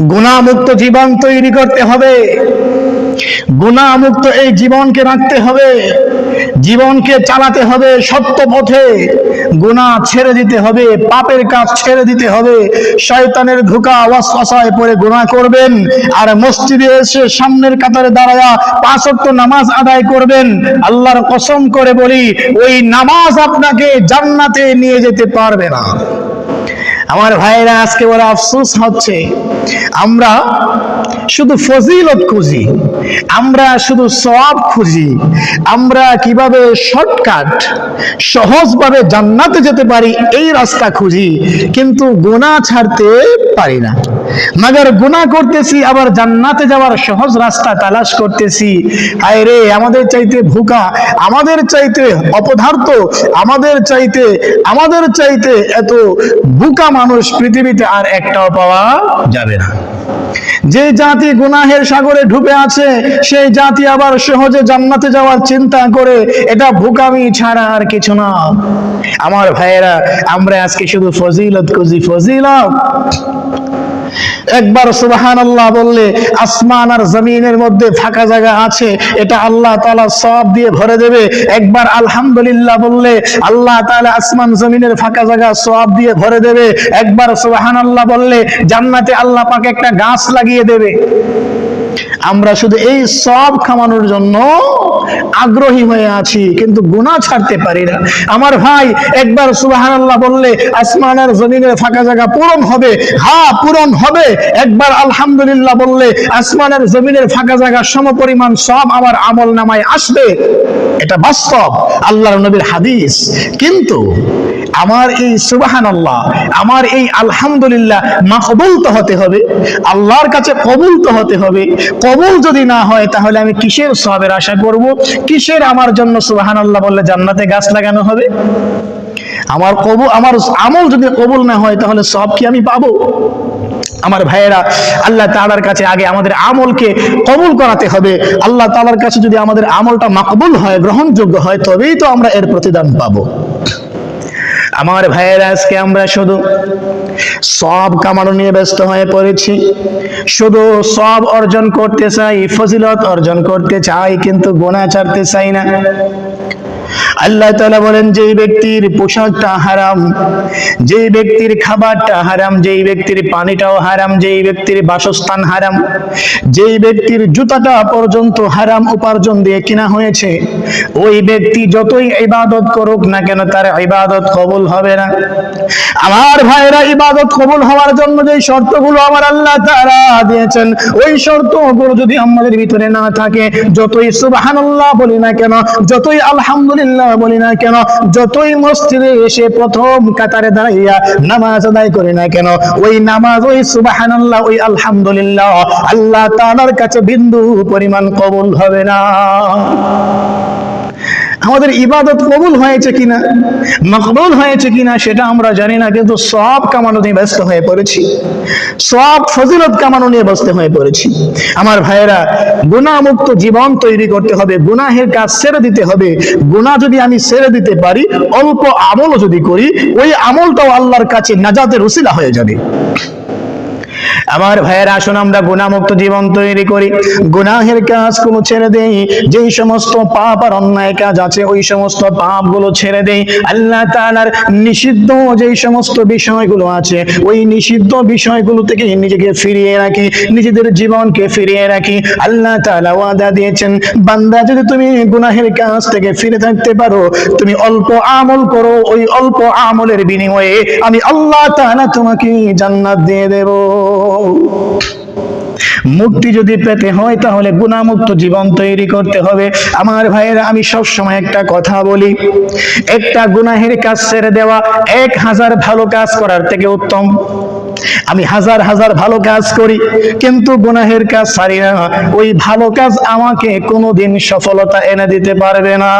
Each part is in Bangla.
গুণামুক্ত জীবন তৈরি করতে হবে। গুণামুক্ত এই জীবনকে রাখতে হবে। জীবনকে চালাতে হবে সত্য পথে। গুনাহ ছেড়ে দিতে হবে, পাপের কাজ ছেড়ে দিতে হবে। শয়তানের ধোকা ওয়াসওয়াসায় পড়ে গুনাহ করবেন আর মসজিদে এসে সামনের কাতারে দাঁড়ায়া পাঁচত্ব নামাজ আদায় করবেন। আল্লাহর কসম করে বলি, ওই নামাজ আপনাকে জান্নাতে নিয়ে যেতে পারবে না। আমার ভাইরা, আজকে বলে আফসোস হচ্ছে। আমরা শুধু ফজিলত খুঁজি, আমরা শুধু সব খুঁজি, আমরা কীভাবে শর্টকাট সহজভাবে জান্নাতে যেতে পারি, এই রাস্তা খুঁজি, কিন্তু গোনা ছাড়তে পারি না। মাগার গুনা করতেছি, আবার জান্নাতে যাওয়ার সহজ রাস্তা তালাশ করতেছি। হায় রে আমাদের চাইতে ভুকা, আমাদের চাইতে অপদার্থ, আমাদের চাইতে আমাদের চাইতে এত বুকা মানুষ পৃথিবীতে আর একটাও পাওয়া যাবে না। যে জাতি গুনাহের সাগরে ডুবে আছে, সেই জাতি আবার সহজে জান্নাতে যাওয়ার চিন্তা করে, এটা ভুকামি ছাড়া আর কিছু না। আমার ভাইয়েরা, আমরা আজকে শুধু ফজিলত খুঁজি, ফজিলত। একবার সুবাহান আল্লাহ বললে, আসমান আর জমিনের মধ্যে ফাঁকা জায়গা আছে, এটা আল্লাহ তালা সব দিয়ে ভরে দেবে। একবার আলহামদুলিল্লাহ বললে, আল্লাহ তাআলা আসমান, জমিনের ফাঁকা জায়গা সব দিয়ে ভরে দেবে। একবার সুবাহান আল্লাহ বললে, জান্নাতে আল্লাহ পাকে একটা গাছ লাগিয়ে দেবে। আমরা শুধু এই সব খামানোর জন্য আগ্রহী হয়ে আছি, কিন্তু গুণা ছাড়তে পারি না। আমার ভাই একবার সুবহানাল্লাহ বললে, আসমান আর জমিনের ফাঁকা জায়গা পূরণ হবে। হ্যাঁ পূরণ হবে। একবার আলহামদুলিল্লাহ বললে, আসমান আর জমিনের ফাঁকা জায়গা সমপরিমাণ সব আমার আমল নামায় আসবে। এটা বাস্তব, আল্লাহর নবীর হাদিস। কিন্তু আমার এই সুবাহান আল্লাহ আমার এই আলহামদুলিল্লাহ মাকবুল তো হতে হবে, আল্লাহর কাছে কবুল তো হতে হবে কবুল যদি না হয়, তাহলে আমি কিসের সবের আশা করব? কিসের আমার জন্য সুবাহান আল্লাহ বললে জান্নাতে গাছ লাগানো হবে? আমার কবুল আমার আমল যদি কবুল না হয়, তাহলে সব কি আমি পাবো? আমার ভাইয়েরা, আল্লাহ তাআলার কাছে আগে আমাদের আমলকে কবুল করাতে হবে। আল্লাহ তালার কাছে যদি আমাদের আমলটা মাকবুল হয়, গ্রহণযোগ্য হয়, তবেই তো আমরা এর প্রতিদান পাবো। আমার ভাইয়েরা আজকে আমরা শুধু সব কামানো নিয়ে ব্যস্ত হয়ে পড়েছি। শুধু সব অর্জন করতে চাই, ফজিলত অর্জন করতে চাই, কিন্তু গোনা ছাড়তে চাই না। আল্লাহ তালা বলেন, যেই ব্যক্তির পোশাকটা হারাম, যেই ব্যক্তির খাবারটা হারাম, যেই ব্যক্তির পানিটাও হারাম, যেই ব্যক্তির বাসস্থান হারাম, যেই ব্যক্তির জুতাটা পর্যন্ত হারাম উপার্জন দিয়ে কিনা হয়েছে, ওই ব্যক্তি যতই ইবাদত করুক না কেন তার ইবাদত কবুল হবে না। আমার ভাইরা ইবাদত কবুল হওয়ার জন্য যে শর্তগুলো আমার আল্লাহ তাআলা দিয়েছেন, ওই শর্তগুলো যদি আমাদের ভিতরে না থাকে, যতই সুবহানাল্লাহ বলি না কেন, যতই আলহামদুলিল্লাহ বলি না কেন? যতই মসজিদে এসে প্রথম কাতারে দাঁড়াইয়া নামাজ আদায় করি না কেন? ওই নামাজ, ওই সুবহানাল্লাহ, ওই আলহামদুলিল্লাহ, আল্লাহ তাআলার কাছে বিন্দু পরিমাণ কবুল হবে না। আমাদের ইবাদত কবুল হয়েছে কিনা, মকবুল হয়েছে কিনা সেটা আমরা জানি না, কিন্তু সব কামানো নিয়ে ব্যস্ত হয়ে পড়েছি। সব ফজিলত কামানো নিয়ে ব্যস্ত হয়ে পড়েছি। আমার ভাইয়েরা গুণামুক্ত জীবন তৈরি করতে হবে, গুনাহের কাজ ছেড়ে দিতে হবে। গুনাহ যদি আমি ছেড়ে দিতে পারি, অল্প আমলও যদি করি, ওই আমলটাও আল্লাহর কাছে নাজাতের উসিলা হয়ে যাবে। আমার ভাইয়ের, আসুন আমরা গুণামুক্ত জীবন তৈরি করি। গুনাহের কাজ কোনো ছেড়ে দেই, যেই সমস্ত পাপ আর অন্যায় কাজ আছে, ওই সমস্ত পাপগুলো ছেড়ে দেই। আল্লাহ তাআলার নিষিদ্ধ যেই সমস্ত বিষয়গুলো আছে, ওই নিষিদ্ধ বিষয়গুলো থেকে নিজেকে ফিরিয়ে রাখি, নিজেদের জীবনকে ফিরিয়ে রাখি। আল্লাহ তাআলা ওয়াদা দিয়েছেন, বান্দা, যদি তুমি গুনাহের কাজ থেকে ফিরে থাকতে পারো, তুমি অল্প আমল করো, ওই অল্প আমলের বিনিময়ে আমি আল্লাহ তাআলা তোমাকে জান্নাত দিয়ে দেব। মুক্তি যদি পেতে হয়, তাহলে গুণামুক্ত জীবন তৈরি করতে হবে। আমার ভাইয়েরা, আমি সব সময় একটা কথা বলি। একটা গুনাহের কাজ ছেড়ে দেওয়া এক হাজার ভালো কাজ করার থেকে উত্তম। আমি হাজার হাজার ভালো কাজ করি, কিন্তু গুনাহের কাজ ছাড়ি না ওই ভালো কাজ আমাকে কোনোদিন সফলতা এনে দিতে পারবে না।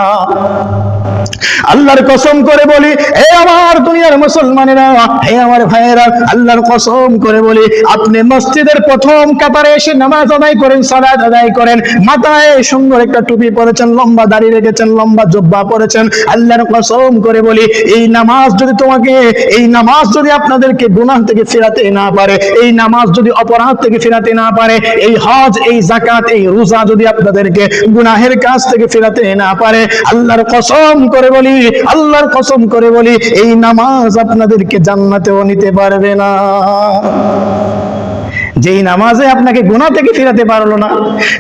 আল্লাহর কসম করে বলি হে আমার দুনিয়ার মুসলমানেরা হে আমার ভাইয়েরা, আল্লাহর কসম করে বলি, আপনি মসজিদের প্রথম কাতারে এসে নামাজ আদায় করেন, সালাত আদায় করেন, মাথায় সুন্দর একটা টুপি পরেছেন, লম্বা দাড়ি রেখেছেন, লম্বা জব্বা পরেছেন, আল্লাহর কসম করে বলি, এই নামাজ যদি তোমাকে, এই নামাজ যদি আপনাদেরকে গুনাহ থেকে ফেরাতে ফেরাতে না পারে, এই নামাজ যদি অপরাধ থেকে ফেরাতে না পারে, এই হজ, এই জাকাত এই রোজা যদি আপনাদেরকে গুনাহের কাজ থেকে ফেরাতে না পারে, আল্লাহর কসম করে বলি, আল্লাহর কসম করে বলি, এই নামাজ আপনাদেরকে জান্নাতেও নিতে পারবে না। যেই নামাজে আপনাকে গুনাহ থেকে ফিরাতে পারল না,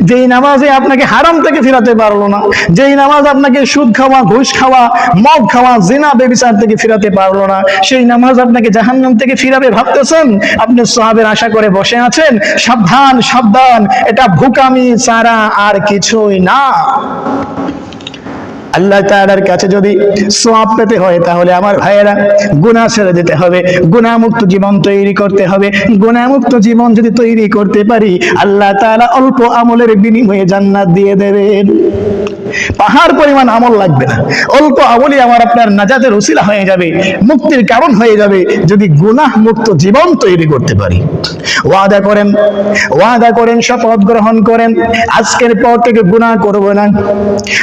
যেই নামাজে আপনাকে হারাম থেকে ফিরাতে পারল না, যেই নামাজ আপনাকে সুদ খাওয়া, ঘুষ খাওয়া, মদ খাওয়া, জিনা বেবিচার থেকে ফিরাতে পারল না, সেই নামাজ আপনাকে জাহান্নাম থেকে ফিরাবে ভাবতেছেন? আপনি সাহাবের আশা করে বসে আছেন? সাবধান সাবধান, এটা ভুকামি ছাড়া আর কিছুই না। আল্লাহ তাআলার কাছে যদি সোয়াব পেতে হয়, তাহলে আমার ভাইয়েরা গুনাহ ছেড়ে দিতে হবে গুণামুক্ত জীবন তৈরি করতে হবে। গুণামুক্ত জীবন যদি তৈরি করতে পারি, আল্লাহ তাআলা অল্প আমলের বিনিময়ে জান্নাত দিয়ে দেবেন। পাহাড় পরিমাণ আমল লাগবে না। অল্প আমলই আমার আপনার নাজাতের উসিলা হয়ে যাবে, মুক্তির কারণ হয়ে যাবে যদি গুনাহ মুক্ত জীবন তৈরি করতে পারি। ওয়াদা করেন ওয়াদা করেন, শপথ গ্রহণ করেন, আজকের পর থেকে গুনাহ করব না।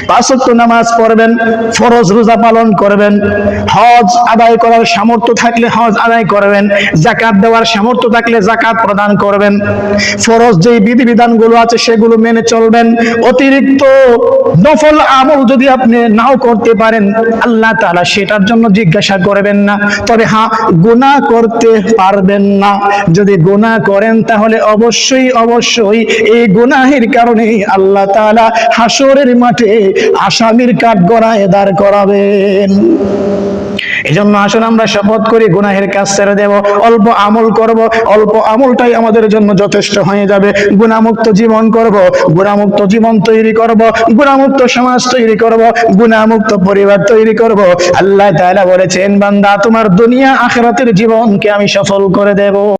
পাঁচ ওয়াক্ত নামাজ পড়বেন, ফরজ রোজা পালন করবেন, হজ আদায় করার সামর্থ্য থাকলে হজ আদায় করবেন জাকাত দেওয়ার সামর্থ্য থাকলে জাকাত প্রদান করবেন, ফরজ যেই বিধিবিধানগুলো আছে সেগুলো মেনে চলবেন, অতিরিক্ত নফল আমল যদি আপনি নাও করতে পারেন, আল্লাহ তাআলা সেটার জন্য জিজ্ঞাসা করবেন না। তবে হ্যাঁ গুনাহ করতে পারবেন না। যদি গুনাহ করেন, তাহলে অবশ্যই অবশ্যই এই গুনাহের কারণে আল্লাহ তাআলা হাসরের মাঠে আসামির কাঠ গড়ায় দাঁড় করাবেন। এই জন্য আসলে আমরা শপথ করি, গুনাহের কাজ ছেড়ে দেব, অল্প আমল করব, অল্প আমলটাই আমাদের জন্য যথেষ্ট হয়ে যাবে। গুণামুক্ত জীবন করব গুণামুক্ত জীবন তৈরি করব গুণামুক্ত সমাজ তৈরি করব, গুণামুক্ত পরিবার তৈরি করব। আল্লাহ তাআলা বলেছেন, বান্দা, তোমার দুনিয়া আখিরাতের জীবনকে আমি সফল করে দেব।